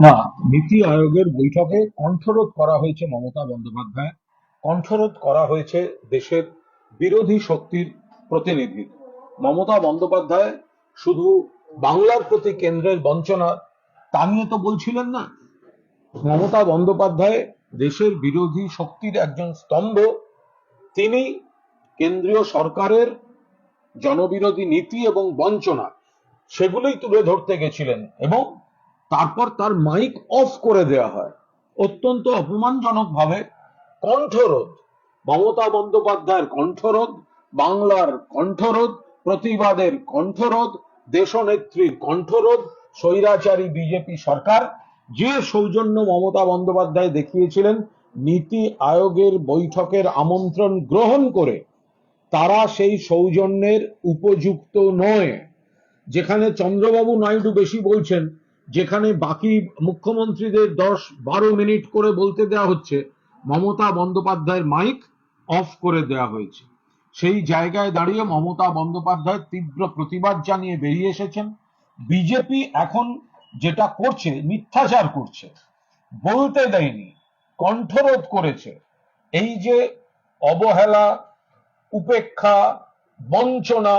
না, নীতি আয়োগের বৈঠকে কণ্ঠরোধ করা হয়েছে মমতা বন্দ্যোপাধ্যায়। কণ্ঠরোধ করা হয়েছে দেশের বিরোধী শক্তির প্রতিনিধি। মমতা বন্দ্যোপাধ্যায় শুধু বাংলার প্রতি কেন্দ্রের বঞ্চনা, তা নিয়ে তো বলছিলেন না। মমতা বন্দ্যোপাধ্যায় দেশের বিরোধী শক্তির একজন স্তম্ভ। তিনি কেন্দ্রীয় সরকারের জনবিরোধী নীতি এবং বঞ্চনা, সেগুলোই তুলে ধরতে গেছিলেন এবং তারপর তার মাইক অফ করে দেওয়া হয়। অত্যন্ত অপমানজনকভাবে কণ্ঠরোধ, মমতা বন্দ্যোপাধ্যায়ের কণ্ঠরোধ, বাংলার কণ্ঠরোধ, প্রতিবাদের কণ্ঠরোধ, দেশনেত্রীর কণ্ঠরোধ, স্বৈরাচারী বিজেপি সরকার যে সৌজন্য মমতা বন্দ্যোপাধ্যায় দেখিয়েছিলেন, নীতি আয়োগের বৈঠকের আমন্ত্রণ গ্রহণ করে তারা সেই সৌজন্যের উপযুক্ত নয়। যেখানে চন্দ্রবাবু নাইডু বেশি বলছেন, যেখানে বাকি মুখ্যমন্ত্রীদের দশ বারো মিনিট করে বলতে দেওয়া হচ্ছে, মমতা বন্দ্যোপাধ্যায়ের মাইক অফ করে দেওয়া হয়েছে। সেই জায়গায় দাঁড়িয়ে মমতা বন্দ্যোপাধ্যায় তীব্র প্রতিবাদ জানিয়ে বেরিয়ে এসেছেন। বিজেপি এখন যেটা করছে, মিথ্যাচার করছে, বলতে দেয়নি, কণ্ঠরোধ করেছে। এই যে অবহেলা উপেক্ষা, বঞ্চনা,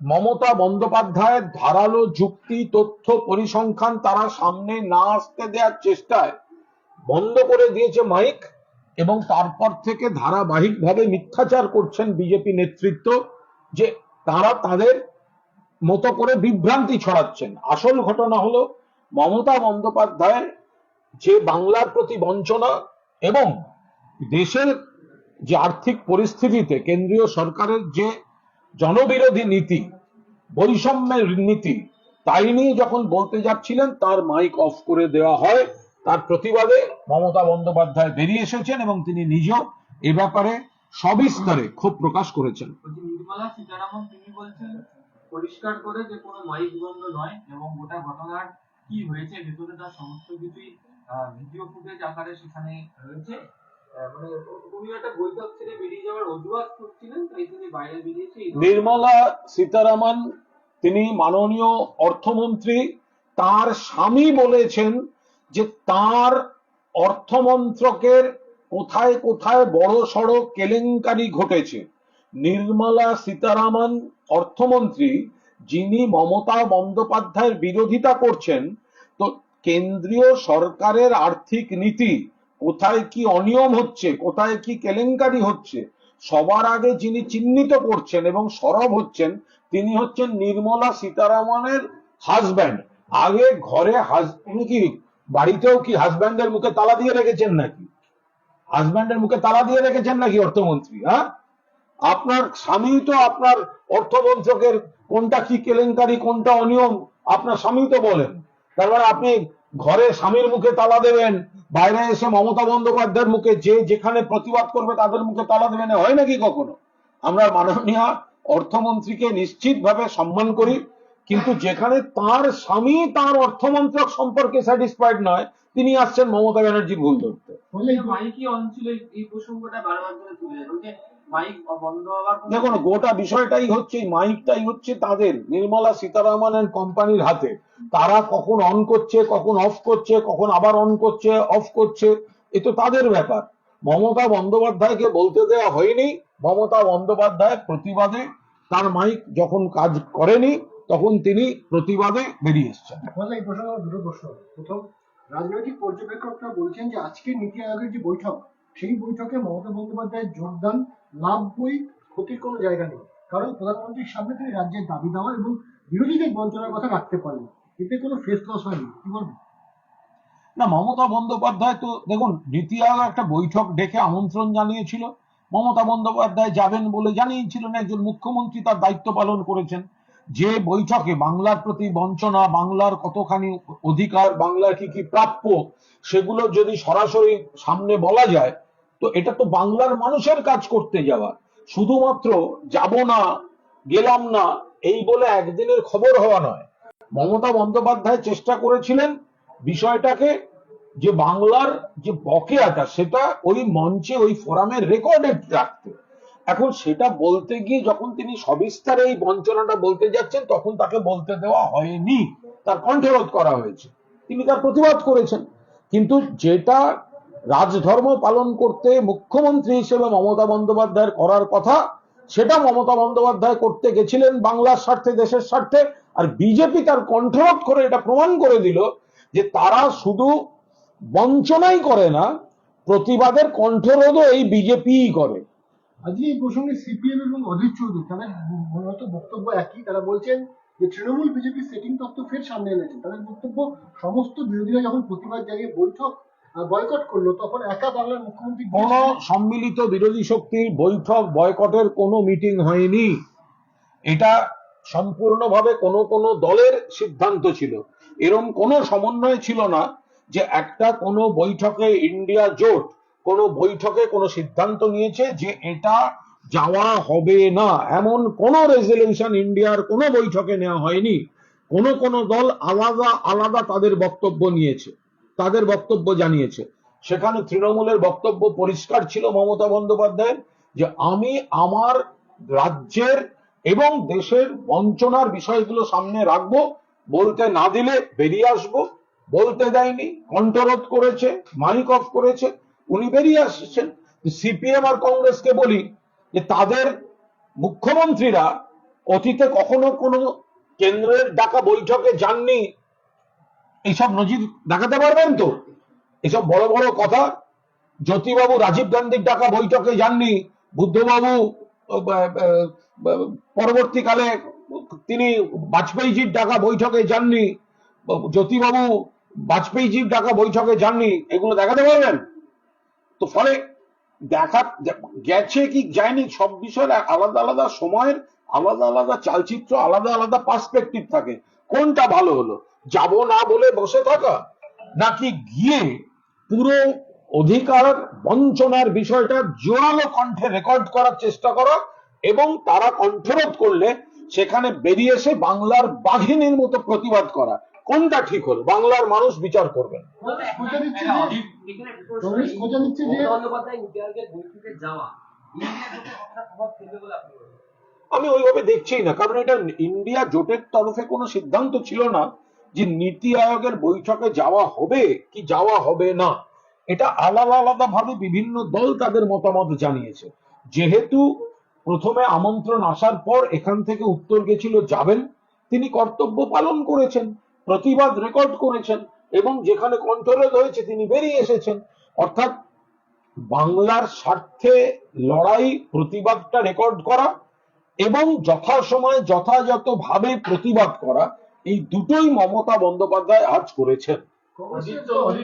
মমতা বন্দ্যোপাধ্যায়ের ধারালো যুক্তি, তথ্য পরিসংখ্যান তারা সামনে না আসতে দেওয়ার চেষ্টায় বন্ধ করে দিয়েছে মাইক এবং তারপর থেকে ধারাবাহিকভাবে মিথ্যাচার করছেন বিজেপি নেতৃত্ব যে তারা তাদের মতো করে বিভ্রান্তি ছড়াচ্ছেন। আসল ঘটনা হলো মমতা বন্দ্যোপাধ্যায়ের যে বাংলার প্রতি বঞ্চনা এবং দেশের যে আর্থিক পরিস্থিতিতে কেন্দ্রীয় সরকারের যে জনবিরোধী নীতি, বৈষম্যের নীতি, তাই নিয়ে যখন বলতে যাচ্ছিলেন, তার মাইক অফ করে দেওয়া হয়। তার প্রতিবাদে মমতা বন্দ্যোপাধ্যায় বেরিয়ে এসেছেন এবং তিনি নিজেও এ ব্যাপারে সবিস্তারে ক্ষোভ প্রকাশ করেছেন। পরিষ্কার করে যে কোনো মাইক বন্ধ নয় এবং গোটা ঘটনার কি হয়েছে, ভেতরে তার সমস্ত কিছুই ভিডিও ফুটেজ আকারে সেখানে রয়েছে। মানে বাইরে বেরিয়েছে। নির্মলা সীতারামন, তিনি মাননীয় অর্থমন্ত্রী, তার স্বামী বলেছেন যে তার অর্থমন্ত্রকের কোথায় কোথায় বড় সড় কেলেঙ্কারি ঘটেছে। নির্মলা সীতারামন, অর্থমন্ত্রী, যিনি মমতা বন্দ্যোপাধ্যায়ের বিরোধিতা করছেন, তো কেন্দ্রীয় সরকারের আর্থিক নীতি কোথায় কি অনিয়ম হচ্ছে, কোথায় কি কেলেঙ্কারি হচ্ছে, সবার আগে যিনি চিহ্নিত করছেন এবং সরব হচ্ছেন, তিনি হচ্ছেন নির্মলা সীতারামনের হাজব্যান্ড আগে ঘরে উনি কি বাড়িতেও কি হাজব্যান্ডের মুখে তালা দিয়ে রেখেছেন নাকি? হাজব্যান্ডের মুখে তালা দিয়ে রেখেছেন নাকি অর্থমন্ত্রী হ্যাঁ? আপনার স্বামী তো আপনার অর্থমন্ত্রকের কোনটা কি কেলেঙ্কারি, কোনটা অনিয়ম, আপনার স্বামী তো বলেন। তার মানে আপনি ঘরে স্বামীর মুখে তালা দেবেন, বাইরে এসে মমতা বন্দ্যোপাধ্যায়ের মুখে যে যেখানে প্রতিবাদ করবে তাদের মুখে তালা দেবেন হয় নাকি কখনো? আমরা মাননীয় অর্থমন্ত্রীকে নিশ্চিতভাবে সম্মান করি, কিন্তু যেখানে তার স্বামী তার অর্থমন্ত্রক সম্পর্কে স্যাটিসফাইড নয়, তিনি আসছেন মমতা ব্যানার্জির ভুল ধরতে। ছিল এই- প্রসঙ্গটা বারবার ধরে তুলে দেখুন গোটা বিষয়টাই হচ্ছে এই মাইকটাই হচ্ছে তাদের নির্মলা সীতারামন এন্ড কোম্পানির হাতে। তারা কখন অন করছে কখন অফ করছে কখন আবার অন করছে অফ করছে এ তো তাদের ব্যাপার। মমতা বন্দ্যোপাধ্যায়কে বলতে দেওয়া হয়নি মমতা বন্দ্যোপাধ্যায় প্রতিবাদে তার মাইক যখন কাজ করেনি তখন তিনি প্রতিবাদে বেরিয়ে এসছেন। এই প্রসঙ্গে দুটো প্রশ্ন। প্রথম রাজনৈতিক পর্যবেক্ষকরা বলছেন যে আজকের নীতি আয়োগের যে বৈঠক সেই বৈঠকে মমতা বন্দ্যোপাধ্যায়ের যোগদান লাভ বই ক্ষতির কোনো জায়গা নেই। কারণ প্রধানমন্ত্রীর সামনে তিনি রাজ্যের দাবি দেওয়া এবং বিরোধীদের বঞ্চনার কথা রাখতে পারেন এতে কোনো ফেস লস হয়নি। কি বলবেন? না, মমতা বন্দ্যোপাধ্যায় তো, দেখুন, নীতি আয়োগ একটা বৈঠক ডেকে আমন্ত্রণ জানিয়েছিল। মমতা বন্দ্যোপাধ্যায় যাবেন বলে জানিয়েছিলেন একজন মুখ্যমন্ত্রী, তার দায়িত্ব পালন করেছেন। যে বৈঠকে বাংলার প্রতি বঞ্চনা, বাংলার কতখানি অধিকার, বাংলার কি কি প্রাপ্য, সেগুলো যদি সরাসরি সামনে বলা যায় তো এটা তো বাংলার মানুষের কাজ করতে যাওয়া। শুধুমাত্র যাব না, গেলাম না, এই বলে একদিনের খবর হওয়া নয়। মমতা বন্দ্যোপাধ্যায় চেষ্টা করেছিলেন বিষয়টাকে যে বাংলার যে বকেয়াটা, সেটা ওই মঞ্চে, ওই ফোরামের রেকর্ডে রাখতে। এখন সেটা বলতে গিয়ে যখন তিনি সবিস্তারে এই বঞ্চনাটা বলতে যাচ্ছেন, তখন তাকে বলতে দেওয়া হয়নি। তার কণ্ঠরোধ করা হয়েছে। তিনি তার প্রতিবাদ করেছেন। কিন্তু যেটা রাজধর্ম পালন করতে মুখ্যমন্ত্রী হিসেবে মমতা বন্দ্যোপাধ্যায়ের করার কথা, সেটা মমতা বন্দ্যোপাধ্যায় করতে গেছিলেন বাংলার স্বার্থে, দেশের স্বার্থে, আর বিজেপি তার কণ্ঠরোধ করে এটা প্রমাণ করে দিল যে তারা শুধু বঞ্চনাই করে না, প্রতিবাদের কণ্ঠরোধও এই বিজেপিই করে। আজকে এই প্রসঙ্গে সিপিএম এবং অধীর চৌধুরী তাদের মূলত বক্তব্য একই, তারা বলছেন যে তৃণমূল বিজেপি সেটিং তত্ত্ব ফের সামনে এনেছেন তাদের বক্তব্য, সমস্ত বিরোধীরা যখন প্রতিবাদ জানিয়ে বৈঠক বয়কট করল, তখন একা বাংলার মুখ্যমন্ত্রী কোন সম্মিলিত বিরোধী শক্তির বৈঠক বয়কটের কোনো মিটিং হয়নি। এটা সম্পূর্ণভাবে কোন কোন দলের সিদ্ধান্ত ছিল। এরম কোনো সমন্বয় ছিল না যে একটা কোনো বৈঠকে ইন্ডিয়া জোট কোনো বৈঠকে কোনো সিদ্ধান্ত নিয়েছে যে এটা যাওয়া হবে না। এমন কোন রেজলিউশন ইন্ডিয়ার কোনো বৈঠকে নেওয়া হয়নি। কোন কোন দল আলাদা আলাদা তাদের বক্তব্য নিয়েছে। তাদের বক্তব্য জানিয়েছে। সেখানে তৃণমূলের বক্তব্য পরিষ্কার ছিল মমতা বন্দ্যোপাধ্যায়ের, যে আমি আমার রাজ্যের এবং দেশের বঞ্চনার বিষয়গুলো সামনে রাখব, বলতে না দিলে বেরিয়ে আসব, বলতে দেয়নি, কণ্ঠরোধ করেছে মাইক অফ করেছে, উনি বেরিয়ে আসছেন। সিপিএম আর কংগ্রেসকে বলি যে তাদের মুখ্যমন্ত্রীরা অতীতে কখনো কোনো কেন্দ্রের ডাকা বৈঠকে যাননি এইসব নজির দেখাতে পারবেন তো? এসব বড় বড় কথা? জ্যোতিবাবু রাজীব গান্ধীর ডাকা বৈঠকে যাননি, বুদ্ধবাবু পরবর্তীকালে তিনি বাজপেয়ীজির ডাকা বৈঠকে যাননি জ্যোতিবাবু বাজপেয়ীজির ডাকা বৈঠকে যাননি, এগুলো দেখাতে পারবেন? তো ফলে দেখা, গেছে কি যায়নি, সব বিষয়ের আলাদা আলাদা সময়ের আলাদা আলাদা চালচিত্র, আলাদা আলাদা পার্সপেক্টিভ থাকে। কোনটা ভালো হলো? যাব না বলে বসে থাকা? নাকি গিয়ে পুরো অধিকার বঞ্চনার বিষয়টা জোরালো কণ্ঠে রেকর্ড করার চেষ্টা করা এবং তারা কণ্ঠরোধ করলে সেখানে বেরিয়ে এসে বাংলার বাঘিনীর মতো প্রতিবাদ করা। কোনটা ঠিক হলো? বাংলার মানুষ বিচার করবেন খোঁজা দিচ্ছে একটা যে অডিট- এখানে একটা রমেশ প্রশ্ন খোঁজা দিচ্ছে যে মমতা বন্দ্যোপাধ্যায় নীতি আয়োগের বৈঠকে যাওয়া। ইন্ডিয়া জোটে কতটা প্রভাব ফেলবে বলে আপনি করেন? আমি ওইভাবে দেখছি না কারণ এটা ইন্ডিয়া জোটের তরফে কোনো সিদ্ধান্ত ছিল না। যে নীতি আয়োগের বৈঠকে যাওয়া হবে কি যাওয়া হবে না, এটা আলাদা আলাদা ভাবে বিভিন্ন দল তাদের মতামত জানিয়েছে। যেহেতু প্রথমে আমন্ত্রণ আসার পর এখান থেকে উত্তর গেছিল যাবেন, তিনি কর্তব্য পালন করেছেন, প্রতিবাদ রেকর্ড করেছেন, এবং যেখানে কণ্ঠরোধ হয়েছে তিনি বেরিয়ে এসেছেন। অর্থাৎ বাংলার স্বার্থে লড়াই, প্রতিবাদটা রেকর্ড করা, এবং যথাসময়ে যথাযথভাবে প্রতিবাদ করা এই দুটোই মমতা বন্দ্যোপাধ্যায় আজ করেছেন।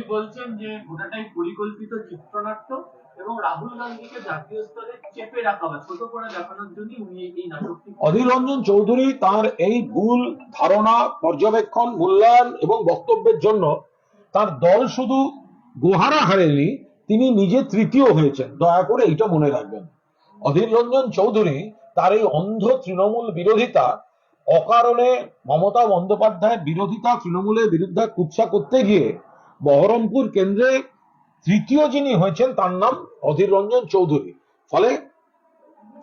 বলছেন যে গোটাটাই পরিকল্পিত চিত্রনাট্য এবং রাহুল গান্ধীকে জাতীয় স্তরে চেপে রাখা বা ছোট করে দেখানোর জন্য উনি এই নাটকটি অধীর রঞ্জন চৌধুরী তার এই ভুল ধারণা পর্যবেক্ষণ মূল্যায়ন এবং বক্তব্যের জন্য তার দল শুধু গোহারা হারেনি তিনি নিজে তৃতীয় হয়েছেন। দয়া করে এইটা মনে রাখবেন। অধীর রঞ্জন চৌধুরী তার এই অন্ধ তৃণমূল বিরোধিতা অকারণে মমতা বন্দ্যোপাধ্যায়ের বিরোধিতা তৃণমূলের বিরুদ্ধে কুৎসা করতে গিয়ে বহরমপুর কেন্দ্রে তৃতীয় যিনি হয়েছেন তার নাম অধীর রঞ্জন চৌধুরী। ফলে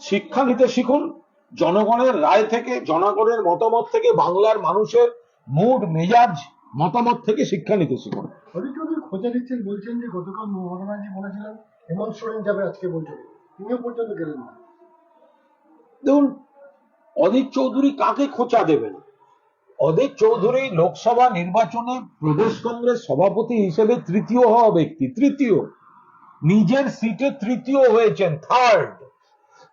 শিক্ষা নিতে শিখুন জনগণের রায় থেকে জনগণের মতামত থেকে বাংলার মানুষের মুড মেজাজ মতামত থেকে শিক্ষা নিতে শিখুন। অধীর চৌধুরী খোঁজা দিচ্ছেন বলছেন যে গতকাল মমতা বলেছিলেন হেমন্ত সোরেন যাবে আজকে বৈঠকে। তিনিও পর্যন্ত গেলেন না। দেখুন অধীর চৌধুরী কাকে খোঁচা দেবেন? অধীর চৌধুরী লোকসভা নির্বাচনে প্রদেশ কংগ্রেস সভাপতি হিসেবে তৃতীয় হওয়া ব্যক্তি, তৃতীয়। নিজের সিটে তৃতীয় হয়েছেন থার্ড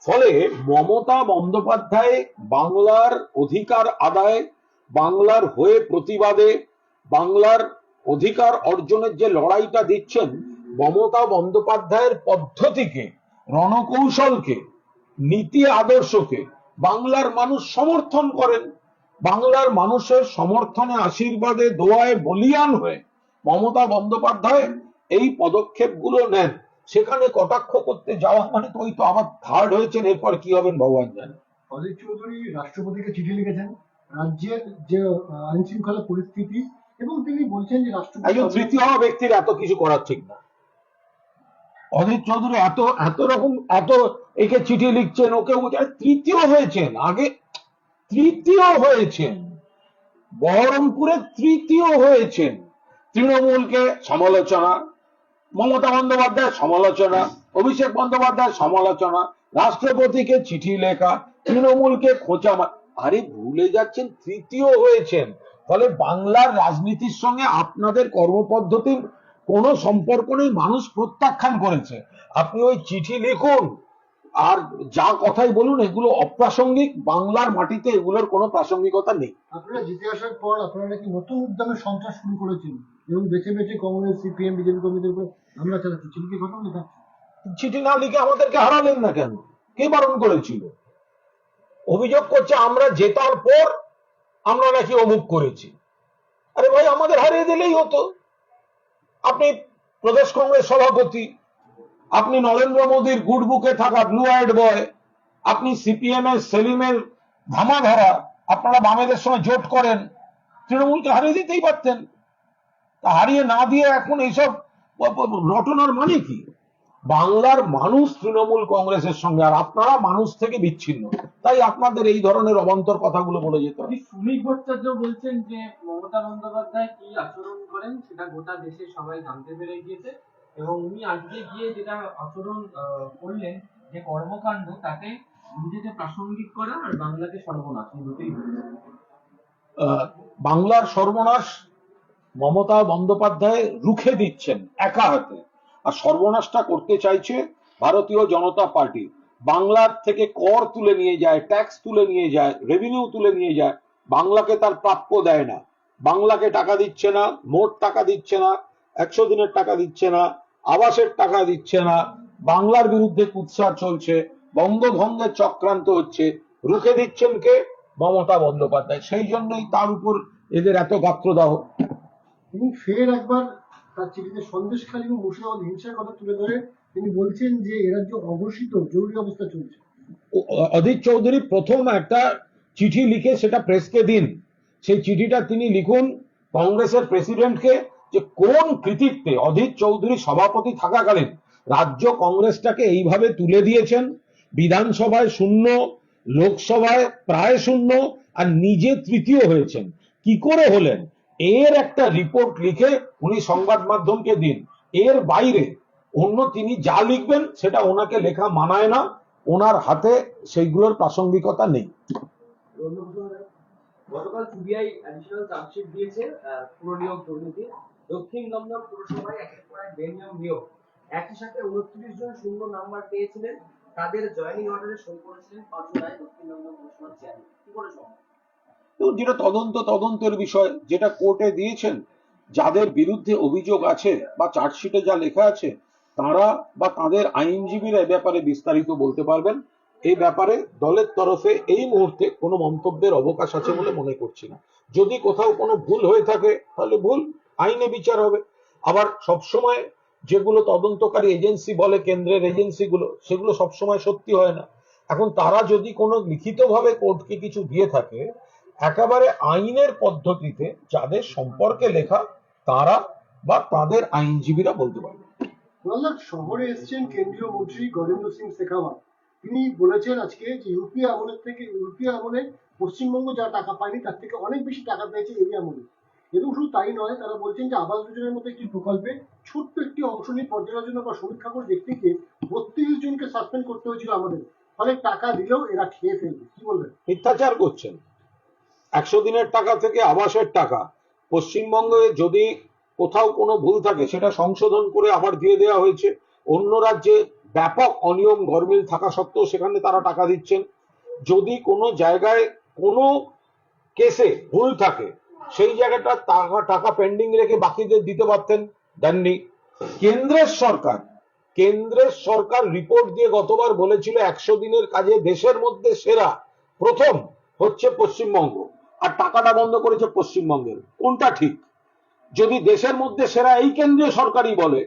ফলে মমতা বন্দ্যোপাধ্যায় বাংলার অধিকার আদায়, বাংলার হয়ে প্রতিবাদে, বাংলার অধিকার অর্জনের যে লড়াইটা দিচ্ছেন মমতা বন্দ্যোপাধ্যায়ের পদ্ধতিকে, রণকৌশলকে, নীতি আদর্শকে বাংলার মানুষ সমর্থন করেন। বাংলার মানুষের সমর্থনে আশীর্বাদে দোয়ায় বলিয়ান হয়ে মমতা বন্দ্যোপাধ্যায় এই পদক্ষেপগুলো নেন। সেখানে কটাক্ষ করতে যাওয়া মানে তো ওই তো আবার থার্ড হয়েছেন এরপর কি হবেন ভগবান জানে। অধীর চৌধুরী রাষ্ট্রপতিকে চিঠি লিখেছেন। রাজ্যের যে আইন শৃঙ্খলা পরিস্থিতি এবং তিনি বলছেন যে রাষ্ট্রপতি একজন তৃতীয় হওয়া ব্যক্তির এত কিছু করার ঠিক না। অজিত চৌধুরী এত এত রকম এত একে চিঠি লিখছেন, ওকে তৃতীয় হয়েছেন, আগে তৃতীয় হয়েছেন। বহরমপুরে তৃতীয় হয়েছেন। তৃণমূলকে সমালোচনা, মমতা বন্দ্যোপাধ্যায় সমালোচনা, অভিষেক বন্দ্যোপাধ্যায় সমালোচনা, রাষ্ট্রপতিকে চিঠি লেখা, তৃণমূলকে খোঁচা আরে ভুলে যাচ্ছেন, তৃতীয় হয়েছেন। ফলে বাংলার রাজনীতির সঙ্গে আপনাদের কর্মপদ্ধতির কোনো সম্পর্ক নেই, মানুষ প্রত্যাখ্যান করেছে। আপনি ওই চিঠি লিখুন আর যা কথাই বলুন এগুলো অপ্রাসঙ্গিক। বাংলার মাটিতে এগুলোর কোনো প্রাসঙ্গিকতা নেই। আপনারা জিতে আসার পর আপনারা নাকি নতুন উদ্যমে সন্ত্রাস শুরু করেছেন এবং বেছে বেছে কংগ্রেস সিপিএম বিজেপি কর্মীদের উপরে হামলা চালাচ্ছে চিঠি কি ঘটনা লেখা চিঠি না লিখে আমাদেরকে হারালেন না কেন? কে বারণ করেছিল? অভিযোগ করছে আমরা জেতার পর আমরা নাকি অমুক করেছি। আরে ভাই আমাদের হারিয়ে দিলেই হতো। আপনি প্রদেশ কংগ্রেস সভাপতি আপনি নরেন্দ্র মোদীর গুড বুকে থাকা ব্লু আইড বয় আপনি সিপিএম এর সেলিমের ধামা ধরা আপনারা বামেদের সঙ্গে জোট করেন তৃণমূলকে হারিয়ে দিতেই পারতেন। তা হারিয়ে না দিয়ে এখন এইসব রটনার মানে কি? বাংলার মানুষ তৃণমূল কংগ্রেসের সঙ্গে, আর আপনারা মানুষ থেকে বিচ্ছিন্ন। তাই আপনাদের এই ধরনের অবান্তর কথাগুলো বলে যেতে হয় আপনি ভট্টাচার্য বলছেন যে মমতা বন্দ্যোপাধ্যায় কি আচরণ করেন? সেটা গোটা দেশে সবাই জানতে পেরে গিয়েছে। এবং উনি আজকে গিয়ে যেটা আচরণ করলেন, যে কর্মকাণ্ড, তাতে নিজেকে প্রাসঙ্গিক করা আর বাংলাকে সর্বনাশ দুটোই বাংলার সর্বনাশ মমতা বন্দ্যোপাধ্যায় রুখে দিচ্ছেন একা হাতে। আর সর্বনাশটা করতে চাইছে ভারতীয় জনতা পার্টি। বাংলার থেকে কর তুলে নিয়ে যায়, ট্যাক্স তুলে নিয়ে যায় রেভিনিউ তুলে নিয়ে যায়, বাংলাকে তার প্রাপ্য দেয় না। বাংলাকে টাকা দিচ্ছে না, মোট টাকা দিচ্ছে না, একশো দিনের টাকা দিচ্ছে না আবাসের টাকা দিচ্ছে না বাংলার বিরুদ্ধে কুৎসার চলছে বঙ্গভঙ্গের চক্রান্ত হচ্ছে রুখে দিচ্ছেন কে? মমতা বন্দ্যোপাধ্যায়। সেই জন্যই তার উপর এদের এত গাত্রদাহ। তিনি ফের একবার তার চিঠিতে সন্দেশখালী ও মুর্শিদাবাদ হিংসার কথা তুলে ধরে তিনি বলছেন যে এ রাজ্য অঘোষিত জরুরি অবস্থা চলছে। অধীর চৌধুরী প্রথম একটা চিঠি লিখে সেটা প্রেসকে দিন। সেই চিঠিটা তিনি লিখুন কংগ্রেসের প্রেসিডেন্টকে যে কোন কৃতিত্বে অধীর চৌধুরী সভাপতি থাকাকালীন রাজ্য কংগ্রেসটাকে এইভাবে তুলে দিয়েছেন? বিধানসভায় শূন্য লোকসভায় প্রায় শূন্য আর নিজে তৃতীয় হয়েছেন। কি করে হলেন? এর একটা রিপোর্ট লিখে উনি সংবাদ মাধ্যমকে দিন। এর বাইরে অন্য তিনি যা লিখবেন সেটা ওনাকে লেখা মানায় না। ওনার হাতে সেইগুলোর প্রাসঙ্গিকতা নেই। গতকাল সিবিআই অ্যাডিশনাল চার্জশিট দিয়েছে আহ, পুরনিয়োগ দুর্নীতি। দক্ষিণ দমদম পুরসভায় একের পর এক বেনিয়ম নিয়োগ। একই সাথে উনত্রিশ জন শূন্য নাম্বার পেয়েছিলেন। তাদের জয়েনিং অর্ডারে সই করেছিলেন পাঁচুরায় দক্ষিণ দমদম পুরসভার চেয়ারম্যান কি করে সম্ভব যেটা তদন্ত, তদন্তের বিষয়, যেটা কোর্টে দিয়েছেন, যাদের বিরুদ্ধে অভিযোগ আছে বা চার্জশিটে যা লেখা আছে, তারা বা তাদের আইনজীবীরা ব্যাপারে বিস্তারিত বলতে পারবেন। এই ব্যাপারে দলের তরফে এই মুহূর্তে কোনো মন্তব্যের অবকাশ আছে বলে মনে করছি না। যদি কোথাও কোনো ভুল হয়ে থাকে, তাহলে ভুল। আইনে বিচার হবে। আবার সবসময় যেগুলো তদন্তকারী এজেন্সি বলে, কেন্দ্রের এজেন্সিগুলো, সেগুলো সবসময় সত্যি হয় না। এখন তারা যদি কোনো লিখিতভাবে কোর্টকে কিছু দিয়ে থাকে, একেবারে আইনের পদ্ধতিতে যাদের সম্পর্কে লেখা, তারা বা তাদের আইনজীবীরা বলতে পারবে। শহরে এসেছেন কেন্দ্রীয় মন্ত্রী গজেন্দ্র সিং শেখাওয়াত। তিনি বলেছেন আজকে যে ইউপি আমলের থেকে, ইউপি আমলে পশ্চিমবঙ্গ যা টাকা পায়নি, তার থেকে অনেক বেশি টাকা পেয়েছে এই আমলে। এবং শুধু তাই নয়, তারা বলছেন যে আবাস যোজনার মতো একটি প্রকল্পে ছোট্ট একটি অংশ নিয়ে পর্যালোচনা বা সমীক্ষা করে দেখতে গিয়ে বত্রিশ জনকে সাসপেন্ড করতে হয়েছিল আমাদের। ফলে টাকা দিলেও এরা খেয়ে ফেলবে। কি বলবেন? মিথ্যাচার করছেন। একশো দিনের টাকা থেকে আবাসের টাকা। পশ্চিমবঙ্গে যদি কোথাও কোনো ভুল থাকে, সেটা সংশোধন করে আবার দিয়ে দেওয়া হয়েছে। অন্য রাজ্যে ব্যাপক অনিয়ম, গরমিল থাকা সত্ত্বেও সেখানে তারা টাকা দিচ্ছেন। যদি কোনো জায়গায় কোনো কেসে ভুল থাকে সেই জায়গাটা টাকা টাকা পেন্ডিং রেখে বাকিদের দিতে পারতেন দেননি। কেন্দ্রের সরকার? কেন্দ্রের সরকার রিপোর্ট দিয়ে গতবার বলেছিল একশো দিনের কাজে দেশের মধ্যে সেরা প্রথম হচ্ছে পশ্চিমবঙ্গ। আর টাকাটা বন্ধ করেছে পশ্চিমবঙ্গের। কোনটা ঠিক? যদি দেশের মধ্যে সেরা এই কেন্দ্রীয় সরকারই বলে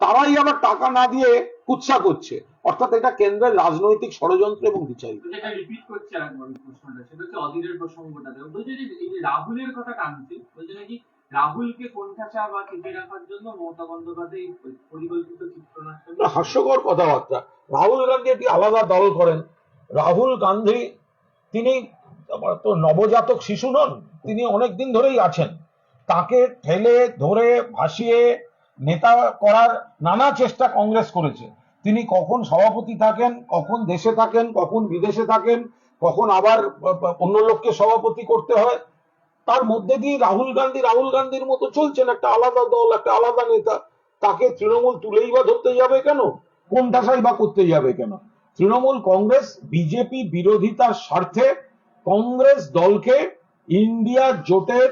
তারাই আবার টাকা না দিয়ে কুৎসা করছে। অর্থাৎ এটা কেন্দ্রের রাজনৈতিক ষড়যন্ত্র এবং বিচারিক। তো যেটা রিপিট করছে আরেকবার প্রশ্নটা সেটা হচ্ছে অধীরের প্রসঙ্গটাতে বলছে যে এই যে রাহুলের কথা টানছে বলছে নাকি রাহুলকে কোণঠাসা বা কেটে রাখার জন্য মমতা বন্দ্যোপাধ্যায় পরিকল্পিত চিত্রনাট্য হাস্যকর কথাবার্তা। রাহুল গান্ধী একটি আলাদা দল করেন। রাহুল গান্ধী তিনি তো নবজাতক শিশু নন তিনি অনেক দিন ধরেই আছেন। তাকে ঠেলে ধরে ভাসিয়ে নেতা করার নানা চেষ্টা কংগ্রেস করেছে। তিনি কখন সভাপতি থাকেন, কখন দেশে থাকেন, কখন বিদেশে থাকেন, কখন আবার অন্য লোককে সভাপতি করতে হয়। তার মধ্যে দিয়ে রাহুল গান্ধী, রাহুল গান্ধীর মতো চলছেন একটা আলাদা দল, একটা আলাদা নেতা। তাকে তৃণমূল তুলেই বা ধরতে যাবে কেন? কোনটাসাই বা করতে যাবে কেন? তৃণমূল কংগ্রেস, বিজেপি বিরোধিতার স্বার্থে কংগ্রেস দলকে ইন্ডিয়া জোটের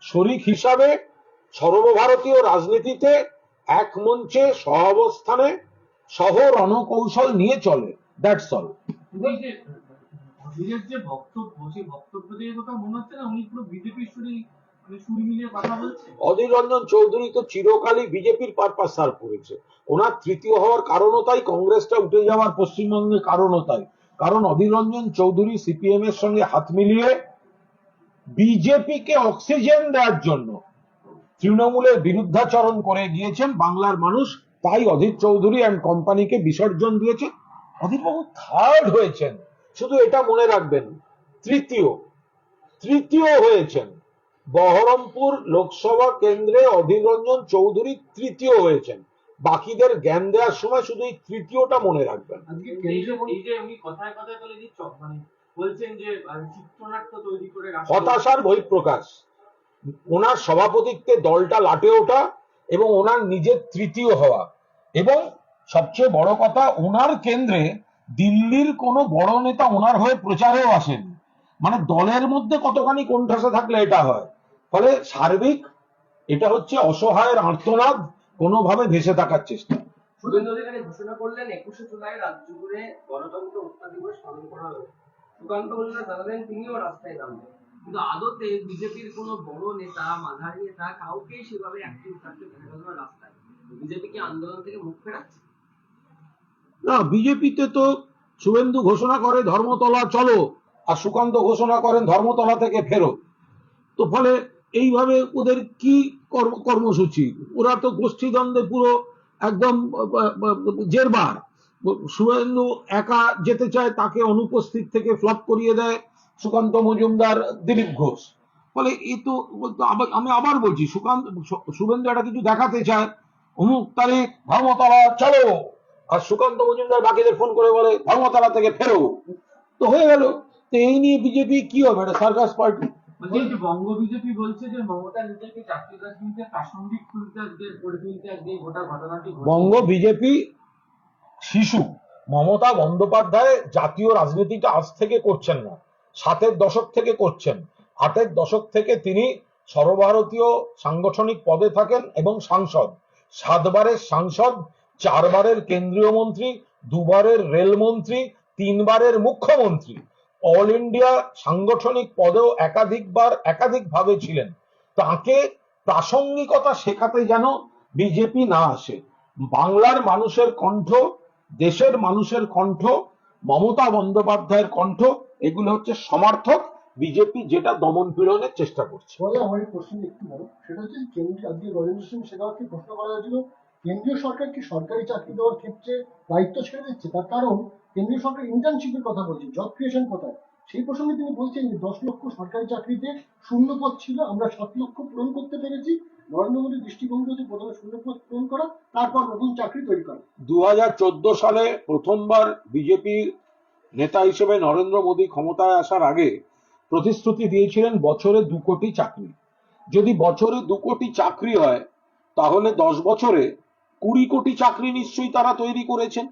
শরিক হিসাবে সর্বভারতীয় রাজনীতিতে এক মঞ্চে সহাবস্থানে সহ রণকৌশল নিয়ে চলে দ্যাটস অল এই যে বক্তব্য সেই বক্তব্য থেকে কোথাও মনে হচ্ছে না উনি পুরো বিজেপির সুরই সুর মিলিয়ে কথা বলছে? অধীর রঞ্জন চৌধুরী তো চিরকালই বিজেপির পারপাস সার্ভ করেছে। ওনার তৃতীয় হওয়ার কারণও তাই কংগ্রেসটা উঠে যাওয়ার পশ্চিমবঙ্গে কারণও তাই। কারণ অধীর রঞ্জন চৌধুরী সিপিএম এর সঙ্গে হাত মিলিয়ে বিজেপিকে অক্সিজেন দেওয়ার জন্য তৃণমূলের বিরুদ্ধাচরণ করে গিয়েছেন বাংলার মানুষ তাই অধীর চৌধুরী অ্যান্ড কোম্পানিকে বিসর্জন দিয়েছে। অধীরবাবু থার্ড হয়েছেন। শুধু এটা মনে রাখবেন তৃতীয় তৃতীয় হয়েছেন। বহরমপুর লোকসভা কেন্দ্রে অধীর রঞ্জন চৌধুরী তৃতীয় হয়েছেন। বাকিদের জ্ঞান দেওয়ার সময় শুধু এই তৃতীয়টা মনে রাখবেন। আজকে এই কেন্দ্রীয় যে- মন্ত্রী এই যে উনি কথায় কথায় বলে যে চ- মানে বলছেন যে আহ, চিত্রনাট্য তৈরি করে রাখা হতাশার বহিঃপ্রকাশ। ওনার সভাপতিত্বে দলটা লাটে ওঠা এবং ওনার নিজের তৃতীয় হওয়া। এবং সবচেয়ে বড় কথা, ওনার কেন্দ্রে দিল্লির কোনো বড় নেতা ওনার হয়ে প্রচারেও আসেন। মানে দলের মধ্যে কতখানি কোণঠাসা থাকলে এটা হয়? ফলে সার্বিক এটা হচ্ছে অসহায়ের আর্তনাদ কোনোভাবে ভেসে থাকার চেষ্টা। ঘোষণা করলেন, একুশে জুলাই রাজ্য জুড়ে গণতন্ত্র হত্যা দিবস পালন করা হবে। সুকান্ত তিনিও রাস্তায় নামবেন। কিন্তু আদতে বিজেপির কোনো বড় নেতা, মাঝারি নেতা কাউকেই সেভাবে অ্যাক্টিভ থাকতে দেখা গেল না রাস্তায়। বিজেপি কি আন্দোলন থেকে মুখ ফেরাচ্ছে? না, বিজেপিতে তো শুভেন্দু ঘোষণা করে ধর্মতলা চলো, আর সুকান্ত ঘোষণা করেন ধর্মতলা থেকে ফেরো তো ফলে এইভাবে ওদের কি কর্ম- কর্মসূচি? ওরা তো গোষ্ঠীদ্বন্দ্বে পুরো একদম জেরবার। শুভেন্দু একা যেতে চায়, তাকে অনুপস্থিত থেকে ফ্লপ করিয়ে দেয়। সুকান্ত মজুমদার দিলীপ ঘোষ। ফলে এ তো আমি আবার বলছি সুকান্ত শুভেন্দু একটা কিছু দেখাতে চায়। অমুক তারিখ ধর্মতলা চলো। আর সুকান্ত মজুমদার বাকিদের ফোন করে বলে ধর্মতলা থেকে ফেরো। তো হয়ে গেল। তো এই নিয়ে বিজেপি কি হবে? এটা সার্কাস পার্টি বঙ্গ বিজেপি বলছে যে মমতা নিজেকে প্রাসঙ্গিক করে তুলতে গোটা ঘটনাটি বঙ্গ বিজেপি শিশু মমতা বন্দ্যোপাধ্যায় জাতীয় রাজনীতিটা আজ থেকে করছেন না। সাতের দশক থেকে করছেন। আটের দশক থেকে তিনি সর্বভারতীয় সাংগঠনিক পদে থাকেন এবং সাংসদ। সাতবারের সাংসদ, চারবারের কেন্দ্রীয় মন্ত্রী, দুবারের রেলমন্ত্রী তিনবারের মুখ্যমন্ত্রী। অল ইন্ডিয়া সাংগঠনিক পদেও একাধিকবার একাধিকভাবে ছিলেন। তাকে প্রাসঙ্গিকতা শেখাতে যেন বিজেপি না আসে। বাংলার মানুষের কণ্ঠ, দেশের মানুষের কণ্ঠ, মমতা বন্দ্যোপাধ্যায়ের কণ্ঠ এগুলো হচ্ছে সমর্থক বিজেপি যেটা দমন পীড়নের চেষ্টা করছে। আমার এই প্রশ্ন একটু বড় সেটা হচ্ছে কেন্দ্রীয় আজকে গজেন্দ্র সিং শেখাওয়াতকে প্রশ্ন করা হয়েছিল কেন্দ্রীয় সরকার কি সরকারি চাকরি দেওয়ার ক্ষেত্রে দায়িত্ব ছেড়ে দিচ্ছে? তার কারণ কেন্দ্রীয় সরকার ইন্টার্নশিপের কথা বলছে জব ক্রিয়েশন কোথায়? সেই প্রসঙ্গে তিনি বলছেন যে দশ লক্ষ সরকারি চাকরিতে শূন্য পদ ছিল আমরা সাত লক্ষ পূরণ করতে পেরেছি। নরেন্দ্র মোদীর দৃষ্টিভঙ্গি হচ্ছে প্রথমে শূন্য পদ পূরণ করা তারপর নতুন চাকরি তৈরি করা। দু হাজার চোদ্দ সালে প্রথমবার বিজেপির নেতা হিসেবে নরেন্দ্র মোদী ক্ষমতায় আসার আগে প্রতিশ্রুতি দিয়েছিলেন বছরে দু কোটি চাকরি। যদি বছরে দু কোটি চাকরি হয়, তাহলে দশ বছরে কুড়ি কোটি চাকরি নিশ্চয়ই তারা তৈরি করেছেন।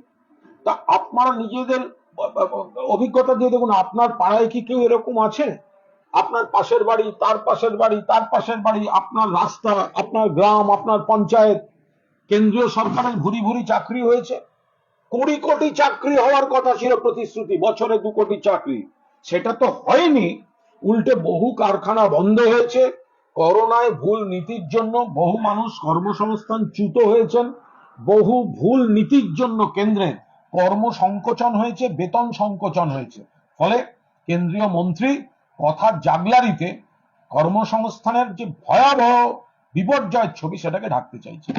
তা আপনারা নিজেদের অভিজ্ঞতা দিয়ে দেখুন, আপনার পাড়ায় কি কেউ এরকম আছে? আপনার পাশের বাড়ি, তার পাশের বাড়ি, তার পাশের বাড়ি, আপনার রাস্তা, আপনার গ্রাম, আপনার পঞ্চায়েত, কেন্দ্রীয় সরকারের ভুরি ভুরি চাকরি হয়েছে। কুড়ি কোটি চাকরি হওয়ার কথা ছিল প্রতিশ্রুতি, বছরে দু কোটি চাকরি। সেটা তো হয়নি। উল্টে বহু কারখানা বন্ধ হয়েছে। করোনায় ভুল নীতির জন্য বহু মানুষ কর্মসংস্থান চ্যুত হয়েছেন। বহু ভুল নীতির জন্য কেন্দ্রে কর্ম সংকোচন হয়েছে, বেতন সংকোচন হয়েছে। ফলে কেন্দ্রীয় মন্ত্রী কথার জাগলারিতে কর্মসংস্থানের যে ভয়াবহ বিপর্যয়ের ছবি সেটাকে ঢাকতে চাইছে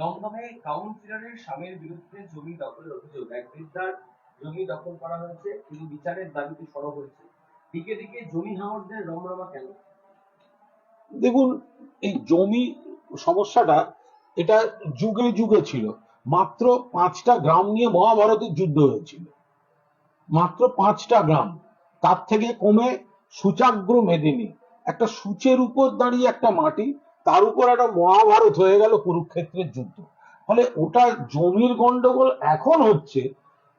দমদমে কাউন্সিলরের স্বামীর বিরুদ্ধে জমি দখলের অভিযোগ। এক বৃদ্ধার জমি দখল করা হয়েছে, তিনি বিচারের দাবিতে সরব হয়েছে। দিকে দিকে জমি হাওরদের রমরমা কেন? দেখুন, এই জমি সমস্যাটা এটা যুগে যুগে ছিল। মাত্র পাঁচটা গ্রাম নিয়ে মহাভারতের যুদ্ধ হয়েছিল। মাত্র পাঁচটা গ্রাম। তার থেকে কমে সূচাগ্র মেদিনী। একটা সূচের উপর দাঁড়িয়ে একটা মাটি তার উপর একটা মহাভারত হয়ে গেল কুরুক্ষেত্রের যুদ্ধ। ফলে ওটা জমির গন্ডগোল এখন হচ্ছে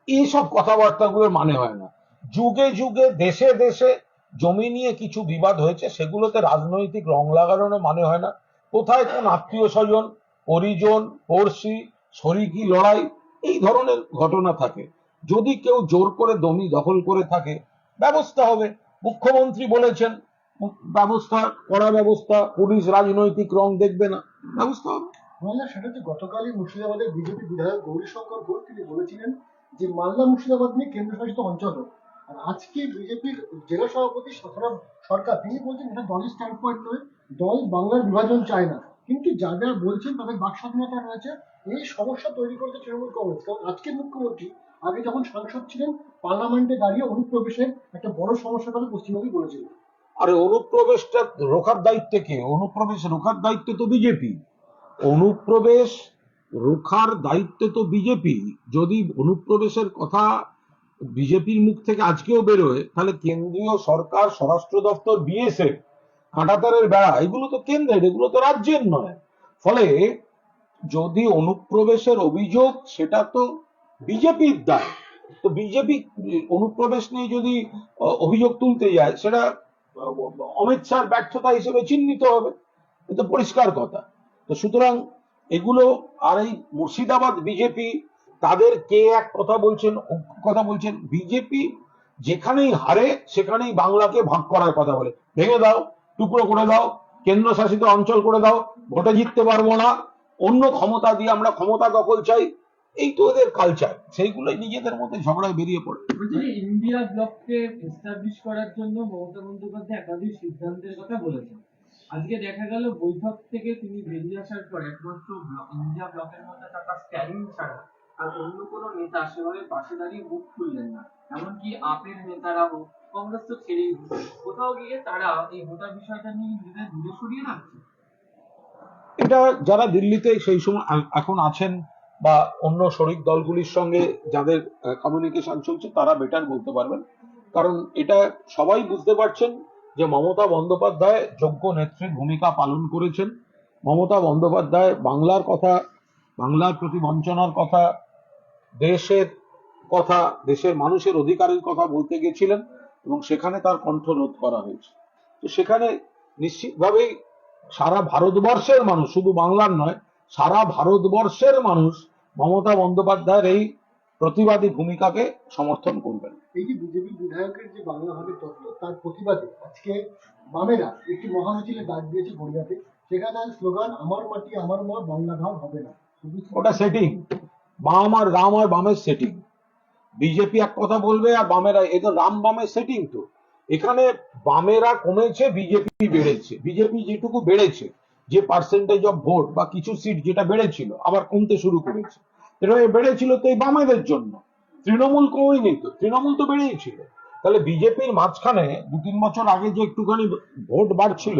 এইসব কথাবার্তাগুলোর মানে হয় না। যুগে যুগে, দেশে দেশে জমি নিয়ে কিছু বিবাদ হয়েছে, সেগুলোতে রাজনৈতিক রং লাগানোর মানে হয় না। কোথায় কোন আত্মীয় স্বজন, পরিজন, পড়শি শরিকি লড়াই, এই ধরনের ঘটনা থাকে। যদি কেউ জোর করে জমি দখল করে থাকে, ব্যবস্থা হবে। মুখ্যমন্ত্রী বলেছেন ব্যবস্থা করা ব্যবস্থা, পুলিশ রাজনৈতিক রং দেখবে না, ব্যবস্থা হবে। গতকালই মুর্শিদাবাদের বিজেপি বিধায়ক গৌরীশঙ্কর ঘোষ তিনি বলেছিলেন যে মুর্শিদাবাদ নিয়ে অঞ্চল আর আজকে বিজেপির জেলা সভাপতি সতরাম সরকার, তিনি বলছেন এটা দলের স্ট্যান্ড পয়েন্ট নয়, দল বাংলার বিভাজন চায় না। কিন্তু যা যা বলছেন তাদের বাক স্বাধীনতা রয়েছে এই সমস্যা তৈরি করতে তৃণমূল কংগ্রেস। কারণ আজকের মুখ্যমন্ত্রী আগে যখন সাংসদ ছিলেন, পার্লামেন্টে দাঁড়িয়ে অনুপ্রবেশের একটা বড় সমস্যা কথা পশ্চিমবঙ্গে বলেছিলেন। আরে অনুপ্রবেশটা রোখার দায়িত্বে কে? অনুপ্রবেশ রোখার দায়িত্ব তো বিজেপি। অনুপ্রবেশ রোখার দায়িত্ব তো বিজেপি। যদি অনুপ্রবেশের কথা বিজেপির মুখ থেকে আজকেও বেরোয়, তাহলে কেন্দ্রীয় সরকার, স্বরাষ্ট্র দপ্তর, বিএসএফ, কাঁটাতারের বেড়া, এগুলো তো কেন্দ্রের, এগুলো তো রাজ্যের নয়। ফলে যদি অনুপ্রবেশের অভিযোগ, সেটা তো বিজেপির দায়। তো বিজেপি অনুপ্রবেশ নিয়ে যদি অভিযোগ তুলতে যায়, সেটা অমিত শাহর ব্যর্থতা হিসেবে চিহ্নিত হবে এটা পরিষ্কার কথা। তো সুতরাং এগুলো আর এই মুর্শিদাবাদ বিজেপি, তাদের কে এক কথা বলছেন কথা বলছেন, বিজেপি যেখানেই হারে, সেখানেই বাংলাকে ভাগ করার কথা বলে। ভেঙে দাও, টুকরো করে দাও, কেন্দ্রশাসিত অঞ্চল করে দাও, ভোটে জিততে পারব না। অন্য ক্ষমতা দিয়ে আমরা ক্ষমতা দখল চাই এই তো এদের কালচার সেইগুলোই নিজেদের মধ্যে ঝগড়ায় বেরিয়ে পড়ে। ইন্ডিয়া ব্লককে এস্টাবলিশ করার জন্য মমতা বন্দ্যোপাধ্যায় একাধিক সিদ্ধান্তের কথা বলেছেন। আজকে দেখা গেল বৈঠক থেকে তিনি বেরিয়ে আসার পর একমাত্র ইন্ডিয়া ব্লকের মধ্যে থাকা স্ট্যালিন ছাড়া আর অন্য কোনো নেতা সেভাবে পাশে দাঁড়িয়ে মুখ খুললেন না। এমনকি আপের নেতারাও কংগ্রেস তো ছেড়েই কোথাও গিয়ে তারা এই গোটা বিষয়টা নিয়ে নিজেদের দূরে সরিয়ে রাখছে। এটা যারা দিল্লিতে সেই সময় এখন আছেন বা অন্য শরিক দলগুলির সঙ্গে যাদের কমিউনিকেশন চলছে, তারা বেটার বলতে পারবেন। কারণ এটা সবাই বুঝতে পারছেন যে মমতা বন্দ্যোপাধ্যায় যোগ্য নেত্রীর ভূমিকা পালন করেছেন। মমতা বন্দ্যোপাধ্যায় বাংলার কথা, বাংলার প্রতি বঞ্চনার কথা, দেশের কথা, দেশের মানুষের অধিকারের কথা বলতে গেছিলেন এবং সেখানে তার কণ্ঠ রোধ করা হয়েছে। তো সেখানে নিশ্চিতভাবেই সারা ভারতবর্ষের মানুষ, শুধু বাংলার নয়, সারা ভারতবর্ষের মানুষ মমতা বন্দ্যোপাধ্যায়ের এই প্রতিবাদী ভূমিকাকে সমর্থন করবেন। এই যে বিজেপি বিধায়কের যে বাংলা ভাগের তত্ত্ব তার প্রতিবাদে আজকে বামেরা একটি মহামিছিলের ডাক দিয়েছে গড়িয়াতে। সেখানে স্লোগান আমার মাটি আমার মা বাংলা ভাগ হবে না। ওটা সেটিং বাম আর রাম আর বামের সেটিং বিজেপি এক কথা বলবে আর বামেরা এ তো রাম বামের সেটিং তো। এখানে বামেরা কমেছে বিজেপি বেড়েছে। বিজেপি যেটুকু বেড়েছে যে পার্সেন্টেজ অফ ভোট বা কিছু সিট যেটা বেড়েছিল আবার কমতে শুরু করেছে। এটা বেড়েছিল তো এই বামেদের জন্য। তৃণমূল কমেনি তো। তৃণমূল তো বেড়েই ছিল। তাহলে বিজেপির মাঝখানে দু তিন বছর আগে যে একটুখানি ভোট বাড়ছিল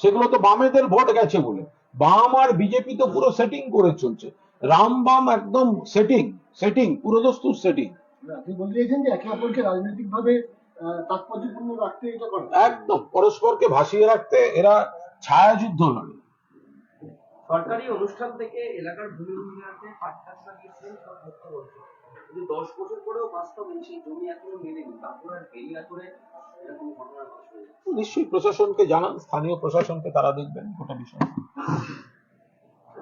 সেগুলো তো বামেদের ভোট গেছে বলে। বাম আর বিজেপি তো পুরো সেটিং করে চলছে। রাম বাম একদম সেটিং সেটিং পুরো দস্তুর সেটিং আপনি বলতে যে একে অপরকে রাজনৈতিকভাবে আহ, তাৎপর্যপূর্ণ রাখতে এটা করে। একদম পরস্পরকে ভাসিয়ে রাখতে এরা ছায়াযুদ্ধ লড়ে। সরকারি অনুষ্ঠান থেকে এলাকার ভূমি উন্নয়নকে পাট্টাসা দিয়েছিলেন সব মুখ্যমন্ত্রী কিন্তু দশ বছর পরেও বাস্তব সেই জমি এখনও মেলেনি। তারপর আর বেরিয়া করে এরকম ঘটনা নিশ্চয়ই প্রশাসনকে জানান স্থানীয় প্রশাসনকে তারা দেখবেন গোটা বিষয়।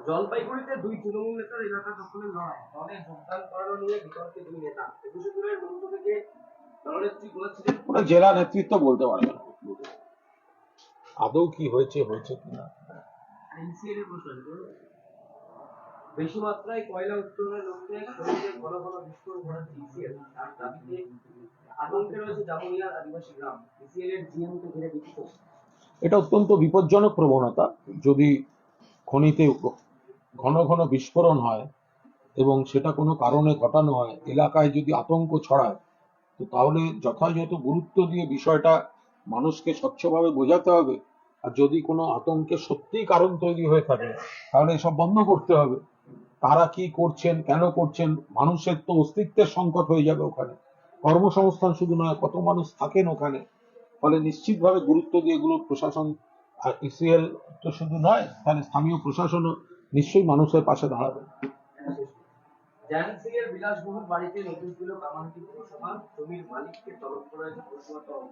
জলপাইগুড়িতে দুই তৃণমূল নেতার এলাকা দখলের লড়াই দলে যোগদান করানো নিয়ে বিতর্কে দুই নেতা। একুশে জুলাইয়ের মঞ্চ থেকে দলনেত্রী বলেছিলেন জেলা নেতৃত্ব বলতে পারবে না। আদৌ কি হয়েছে হয়েছে কিনা বেশি মাত্রায় কয়লা উত্তোলনের লক্ষ্যে শরীরে ঘন ঘন বিস্ফোরণ ঘটাচ্ছে ইসিএল। তার দাবিতে আতঙ্কে রয়েছে জামুনিয়ার আদিবাসী গ্রাম। ইসিএল এর জিএম কে ঘিরে বিক্ষোভ। এটা অত্যন্ত বিপজ্জনক প্রবণতা। যদি খনিতে ঘন ঘন বিস্ফোরণ হয় এবং সেটা কোনো কারণে ঘটানো হয় এলাকায় যদি আতঙ্ক ছড়ায় তো তাহলে যথাযথ গুরুত্ব দিয়ে বিষয়টা মানুষকে স্বচ্ছভাবে বোঝাতে হবে। আর যদি কোনো আতঙ্কের সত্যিই কারণ তৈরি হয়ে থাকে তাহলে এসব বন্ধ করতে হবে। তারা কি করছেন কেন করছেন মানুষের তো অস্তিত্বের সংকট হয়ে যাবে ওখানে। কর্মসংস্থান শুধু নয় কত মানুষ থাকেন ওখানে। ফলে নিশ্চিতভাবে গুরুত্ব দিয়ে এগুলো প্রশাসন আর ইসিএল তো শুধু নয় তাহলে স্থানীয় প্রশাসনও নিশ্চয়ই মানুষের পাশে দাঁড়াবে। এর বিলাসবহুল বাড়িতে নোটিশ দিল কামারহাটি পুরসভা জমির মালিককে তলব করা হয়েছে পুরসভা তরফ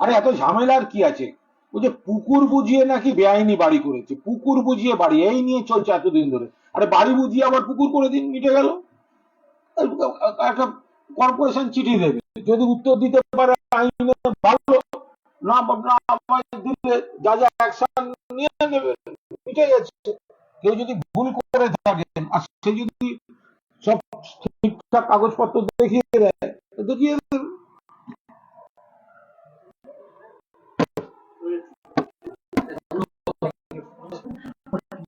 আরে এত ঝামেলার কি আছে? ও যে পুকুর বুঝিয়ে নাকি বেআইনি বাড়ি করেছে, পুকুর বুঝিয়ে বাড়ি, এই নিয়ে চলছে এতদিন ধরে। আরে বাড়ি বুঝিয়ে আবার পুকুর করে দিন, মিটে গেল। একটা কর্পোরেশন চিঠি দেবে, যদি উত্তর দিতে পারে আইনে ভালো, না না দিলে যা যা অ্যাকশন নিয়ে নেবে, মিটে গেছে। কেউ যদি ভুল করে থাকেন আর সে যদি সব ঠিকঠাক কাগজপত্র দেখিয়ে দেয়, দেখিয়ে